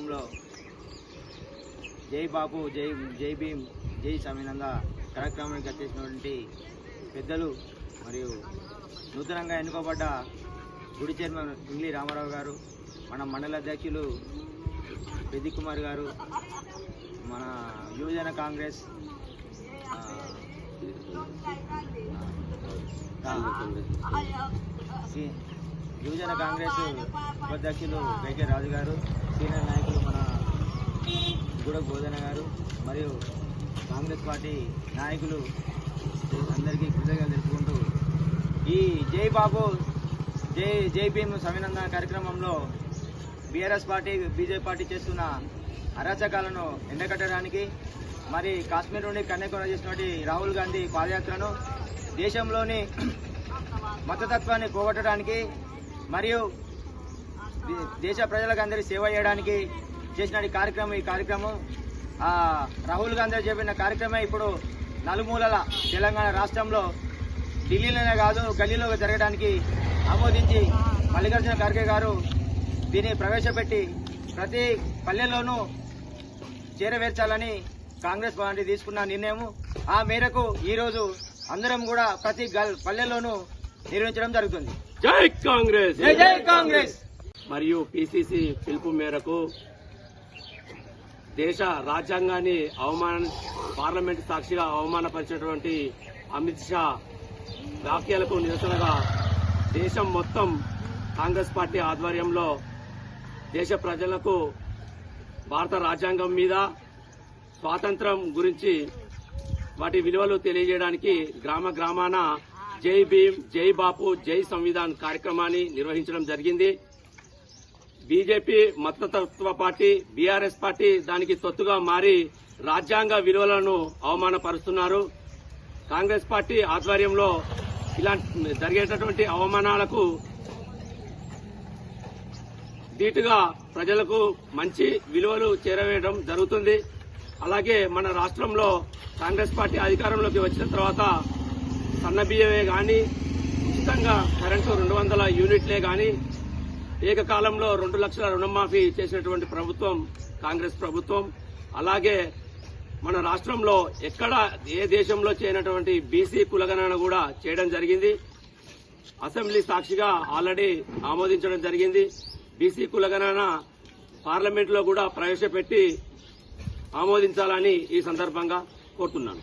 గ్రామంలో జై బాపు జై జై భీమ్ జై సమినంగా కార్యక్రమానికి వచ్చేసినటువంటి పెద్దలు మరియు నూతనంగా ఎన్నుకోబడ్డ గుడి చైర్మన్ ఇంగ్లీ రామారావు గారు మన మండల అధ్యక్షులు పెద్ది కుమార్ గారు మన యువజన కాంగ్రెస్ ఆ, ఆ, సి- యువజన కాంగ్రెస్ ఉపాధ్యక్షులు వైకే రాజు గారు సీనియర్ నాయకులు మన గూడ బోధన గారు మరియు కాంగ్రెస్ పార్టీ నాయకులు అందరికీ కృతజ్ఞతలు తెలుపుకుంటూ ఈ జై బాబు జై జై భీమ్ సవినందన కార్యక్రమంలో బీఆర్ఎస్ పార్టీ బీజేపీ పార్టీ చేస్తున్న అరాచకాలను ఎండగట్టడానికి మరి కాశ్మీర్ నుండి కన్యాకుమారి చేసినటువంటి రాహుల్ గాంధీ పాదయాత్రను దేశంలోని మతతత్వాన్ని పోగొట్టడానికి మరియు దేశ ప్రజలకు అందరి సేవ చేయడానికి చేసిన ఈ కార్యక్రమం ఈ కార్యక్రమం. రాహుల్ గాంధీ చెప్పిన కార్యక్రమం ఇప్పుడు నలుమూలల తెలంగాణ రాష్ట్రంలో ఢిల్లీలోనే కాదు గల్లీలో జరగడానికి ఆమోదించి మల్లికార్జున ఖార్గే గారు దీన్ని ప్రవేశపెట్టి ప్రతి పల్లెల్లోనూ చేరవేర్చాలని కాంగ్రెస్ పార్టీ తీసుకున్న నిర్ణయం ఆ మేరకు ఈరోజు అందరం కూడా ప్రతి గల్ పల్లెల్లోనూ నిర్వహించడం జరుగుతుంది. జై కాంగ్రెస్! జై కాంగ్రెస్! మరియు పిసిసి పిలుపు మేరకు దేశ రాజ్యాంగాన్ని అవమాన పార్లమెంట్ సాక్షిగా అవమానపరిచినటువంటి అమిత్ షా వ్యాఖ్యలకు నిరసనగా దేశం మొత్తం కాంగ్రెస్ పార్టీ ఆధ్వర్యంలో దేశ ప్రజలకు భారత రాజ్యాంగం మీద స్వాతంత్రం గురించి వాటి విలువలు తెలియజేయడానికి గ్రామ గ్రామాన జై భీమ్ జై బాపు జై సంవిధాన్ కార్యక్రమాన్ని నిర్వహించడం జరిగింది. బీజేపీ మతతత్వ పార్టీ బీఆర్ఎస్ పార్టీ దానికి తొత్తుగా మారి రాజ్యాంగ విలువలను అవమానపరుస్తున్నారు. కాంగ్రెస్ పార్టీ ఆధ్వర్యంలో ఇలాంటి జరిగేటటువంటి అవమానాలకు ధీటుగా ప్రజలకు మంచి విలువలు చేరవేయడం జరుగుతుంది. అలాగే మన రాష్ట్రంలో కాంగ్రెస్ పార్టీ అధికారంలోకి వచ్చిన తర్వాత బియ్యమే కానీ ఉచితంగా కరెంటు రెండు వందల యూనిట్లే కానీ ఏకకాలంలో రెండు లక్షల రుణమాఫీ చేసినటువంటి ప్రభుత్వం కాంగ్రెస్ ప్రభుత్వం అలాగే మన రాష్ట్రంలో ఎక్కడ ఏ దేశంలో చేయనటువంటి బీసీ కులగణన కూడా చేయడం జరిగింది. అసెంబ్లీ సాక్షిగా ఆల్రెడీ ఆమోదించడం జరిగింది. బీసీ కులగణన పార్లమెంట్లో కూడా ప్రవేశపెట్టి ఆమోదించాలని ఈ సందర్భంగా కోరుతున్నాను.